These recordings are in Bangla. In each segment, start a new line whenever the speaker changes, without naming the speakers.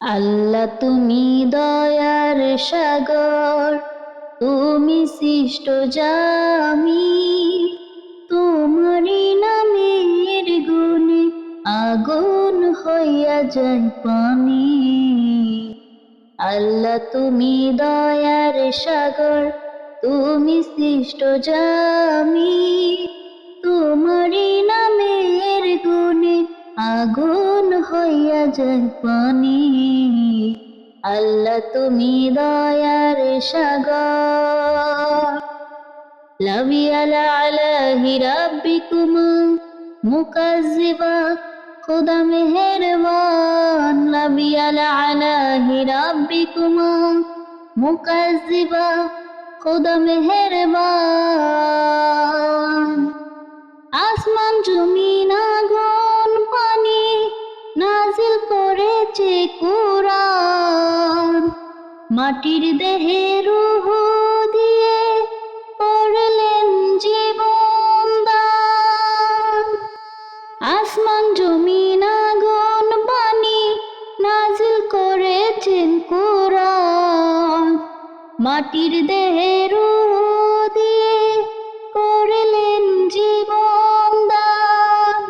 আল্লাহ তুমি দয়ার সাগর, তুমি সৃষ্ট জামি তোমারই নামের গুণে আগুন হইয়া যায় পানি। আল্লাহ তুমি দয়ার সাগর, তুমি সৃষ্ট জামি তোমারই নামের গুণে আগুন হইয়া যায় পানি। আল্লাহ তুমি দয়ার সাগর। মুকাজ্জিবা খুদা মেহেরবান। রাব্বিকুমা মুকাজ্জিবা খুদা আসমান জমিন মাটির দেহে রুহ দিয়ে করলেন জীবন আসমান জমিন, আগুন, পানি নাজিল করেছেন কোরআন। মাটির দেহে রুহ দিয়ে করলেন জীবন দান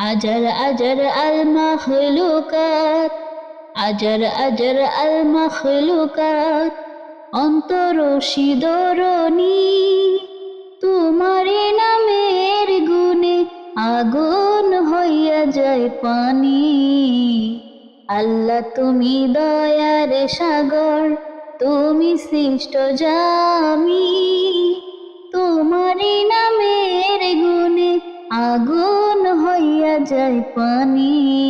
আজর আজর আল মখলুকাত আজর আজর আল মখলুকাত, অন্তর শিদরণী তোমারে নামের গুণে আগুন হইয়া যায় পানি। আল্লাহ তুমি দয়ার সাগর, তুমি সৃষ্ট জামি। তোমারই নামের গুণে আগুন হইয়া যায় পানি।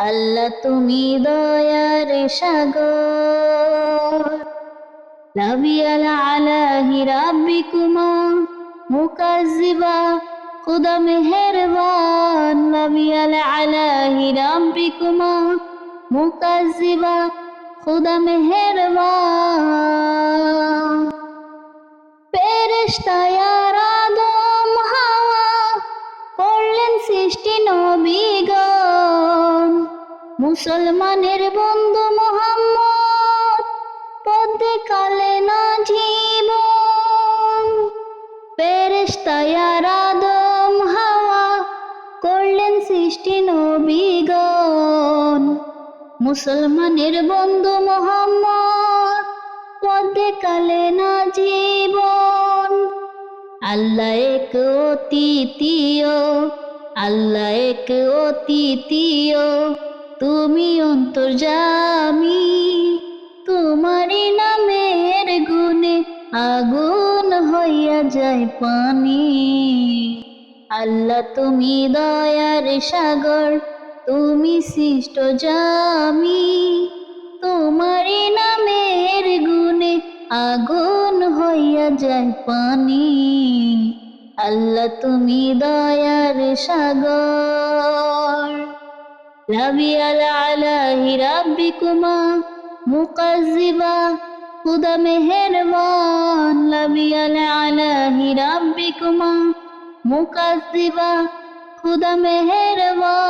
আল্লাহ তুমি দয়ার সাগর। লাবিয়াল আলাহি রাব্বিকুমা মুকাজ্জিবা। খুদা মেহেরবান লাবিয়াল আলাহি রাব্বিকুমা মুকাজ্জিবা। খুদা মেহেরবান। ফেরেশতায়ার আদম হাওয়া করলেন সৃষ্টি নবীগণ মুসলমানের বন্ধু মোহাম্মদ, পদে কালে না জীবন। ফেরেশতায়ার আদম হাওয়া করলেন সৃষ্টি নবীগণ। মুসলমানের বন্ধু মোহাম্মদ, পদে কালে না জীবন। আল্লাহ এক অতীতীয় আল্লাহ এক অতীতীয় তুমি অন্তর্জামি তোমারই নামের গুণে আগুন হইয়া যায় পানি। আল্লাহ তুমি দয়ার সাগর, তুমি সৃষ্ট জামি তোমারই নামের গুণে আগুন হইয়া যায় পানি। আল্লাহ তুমি দয়ার সাগর। লাবিয়াল আলাহি রাব্বিকুমা মুকাজ্জিবা খুদা মেহেরবান লাবিয়াল আলাহি রাব্বিকুমা মুকাজ্জিবা খুদা মেহেরবান।